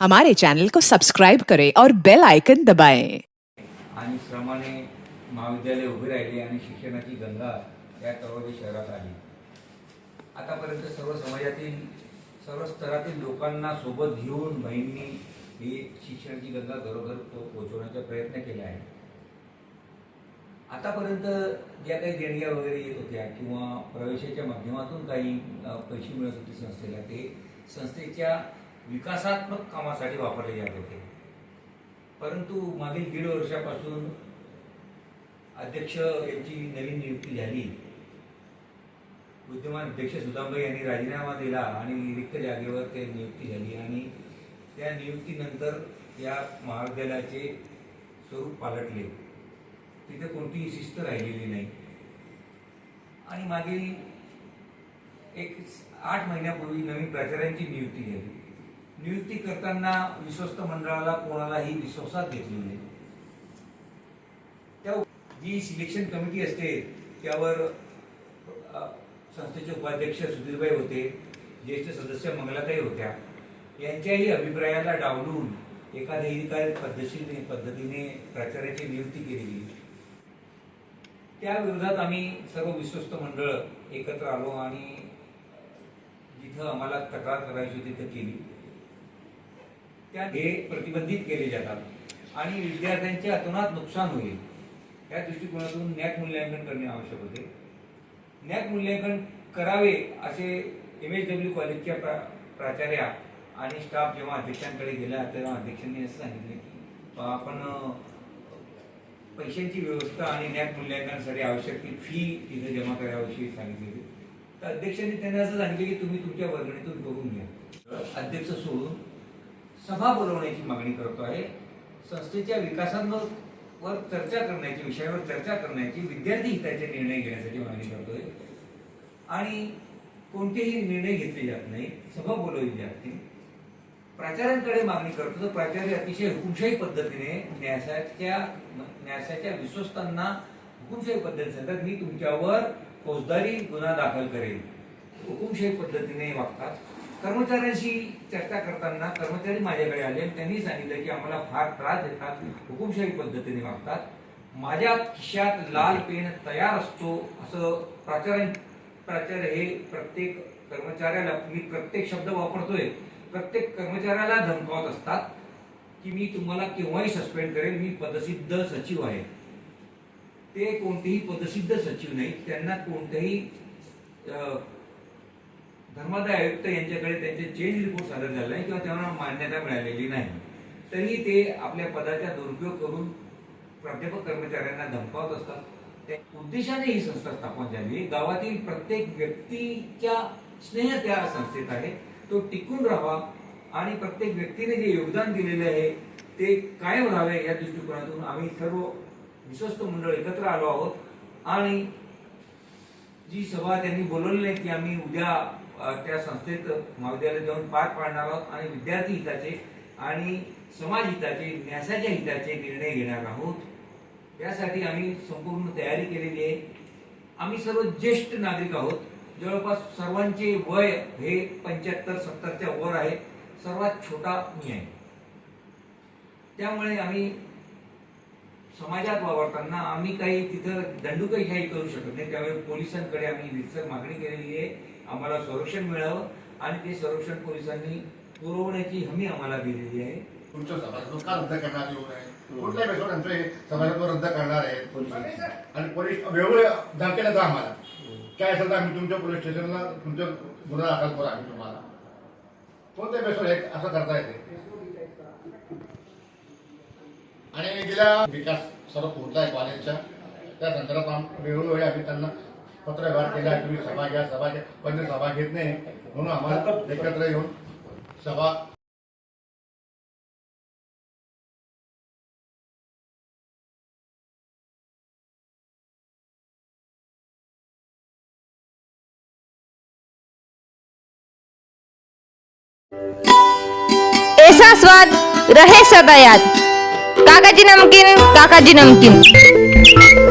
हमारे चैनल को सब्सक्राइब करें और बेल आइकन दबाएं। आणि श्रमाने महाविद्यालय उभे राहिले आणि शिक्षणाची गंगा या तळोजी शहरात आली आतापर्यंत सर्व समाजातील सर्व स्तरातील लोकांना सोबत घेऊन बहिणी ही शिक्षणाची गंगा घरोघर पोहोचवण्याचा प्रयत्न केला आहे आतापर्यंत ज्या काही देणग्या वगैरे येत होत्या किंवा प्रवेशाच्या माध्यमातून काही पैसे मिळत होते संस्थेला ते संस्थेच्या विकासात्मक कामासाठी वापरले जात होते. परंतु मागील दीड वर्षापासून अध्यक्ष यांची नवीन नियुक्ती झाली. विद्यमान अध्यक्ष सुदामबाई यांनी राजीनामा दिला आणि रिक्त जागेवर ते नियुक्ती झाली आणि त्या नियुक्तीनंतर या महाविद्यालयाचे स्वरूप पालटले. तिथे कोणतीही शिस्त राहिलेली नाही. आणि मागील एक आठ महिन्यापूर्वी नवीन प्राचार्यांची नियुक्ती झाली. नियुक्ती करताना विश्वस्त मंडळाला कोणालाही विश्वासात घेतली नाही. त्या जी सिलेक्शन कमिटी असते त्यावर संस्थेचे उपाध्यक्ष सुधीरबाई होते ज्येष्ठ सदस्य मंगलाताई होत्या. यांच्याही अभिप्रायाला डावलून एका पद्धतीने पद्धतीने प्राचार्याची नियुक्ती केली गेली त्या विरोधात आम्ही सर्व विश्वस्त मंडळ एकत्र आलो आणि जिथं आम्हाला तक्रार करायची होती तिथं केली. हे प्रतिबंधित केले जातात. आणि विद्यार्थ्यांचे अतोनात नुकसान होईल या दृष्टिकोनातून नॅक मूल्यांकन करणे आवश्यक होते. नॅक मूल्यांकन करावे असे एम एच डब्ल्यू कॉलेजच्या प्रा प्राचार्या आणि स्टाफ जेव्हा अध्यक्षांकडे गेला तेव्हा अध्यक्षांनी असं सांगितले की आपण पैशांची व्यवस्था आणि नॅक मूल्यांकनासाठी आवश्यक ती फी तिथे जमा कराविषयी सांगितलेली तर अध्यक्षांनी त्यांना असं सांगितले की तुम्ही तुमच्या वर्गणीतून करून घ्या. अध्यक्ष सोडून सभा बोलवण्याची मागणी करतो आहे. संस्थेच्या विकासांवर चर्चा करण्याची विषयावर चर्चा करण्याची विद्यार्थी हिताचे निर्णय घेण्यासाठी मागणी करतोय आणि कोणतेही निर्णय घेतले जात नाही सभा बोलवली जात नाही. प्राचार्यांकडे मागणी करतो. तर प्राचार्य अतिशय हुकुमशाही पद्धतीने न्यासाच्या न्यासाच्या विश्वस्तांना हुकुमशाही पद्धतीने सांगतात मी तुमच्यावर फौजदारी गुन्हा दाखल करेन. हुकुमशाही पद्धतीने वागतात. कर्मचाऱ्यांशी चर्चा करताना कर्मचारी माझ्याकडे आले. त्यांनी सांगितलं की आम्हाला फार त्रास देतात हुकुमशाही पद्धतीने वागतात माझ्या खिशात लाल पेन तयार असतो असं प्राचार्य प्राचार्य हे प्रत्येक कर्मचाऱ्याला मी प्रत्येक शब्द वापरतोय. प्रत्येक कर्मचाऱ्याला धमकावत असतात की मी तुम्हाला केव्हाही सस्पेंड करेल मी पदसिद्ध सचिव आहे. ते कोणतेही पदसिद्ध सचिव नाही. त्यांना कोणतेही धर्मादाय आयुक्त यांच्याकडे त्यांचे चेंज रिपोर्ट सादर झाले नाही किंवा त्यांना मान्यता मिळालेली नाही. तरी ते आपल्या पदाचा दुरुपयोग करून प्राध्यापक कर्मचाऱ्यांना धमकावत असतात. त्या उद्देशाने ही संस्था स्थापन झाली गावातील प्रत्येक व्यक्तीच्या स्नेह त्या संस्थेत आहे. तो टिकून राहावा आणि प्रत्येक व्यक्तीने जे योगदान दिलेले आहे ते कायम राहावे या दृष्टिकोनातून आम्ही सर्व विश्वस्त मंडळ एकत्र आलो आहोत. आणि जी सभा त्यांनी बोलवली नाही की आम्ही उद्या त्या संस्थेत महाविद्यालयात जाऊन पार पाडणार आहोत आणि विद्यार्थी हिताचे आणि समाज हिताचे न्यासाच्या हिताचे निर्णय घेणार आहोत. यासाठी आम्ही संपूर्ण तयारी केलेली आहे. आम्ही सर्व ज्येष्ठ नागरिक आहोत. जवळपास सर्वांचे वय हे पंच्याहत्तर सत्तरच्या वर आहे. सर्वात छोटा मी आहे. त्यामुळे आम्ही समाजात वावरताना आम्ही काही तिथं दंडुकशाही करू शकत नाही. त्यामुळे पोलिसांकडे आम्ही रितसर मागणी केलेली आहे. आम्हाला संरक्षण मिळावं आणि ते संरक्षण पोलिसांनी पुरवण्याची हमी आम्हाला दिलेली आहे. का रद्द करणार येऊ नये. कुठल्याही बेसवर आमचं हे सभासद रद्द करणार आहे? आणि पोलीस वेगवेगळे आम्हाला. काय असेल तर आम्ही तुमच्या पोलीस स्टेशनला तुमचं गुन्हा दाखल करू आम्ही तुम्हाला. कोणत्या बेसवर असं करता येते? आणि गेल्या विकास सर्व पुढचा आहे कॉलेजच्या त्या संदर्भात आम वेळोवेळी आम्ही त्यांना पत्र व्यवहार केला तुम्ही सभा घ्या सभा घ्या. पण ते सभा घेत नाही. म्हणून आम्हाला एकत्र येऊन सभा ऐसा स्वाद रहे सदा काकाची नमकीन काकाची नमकीन.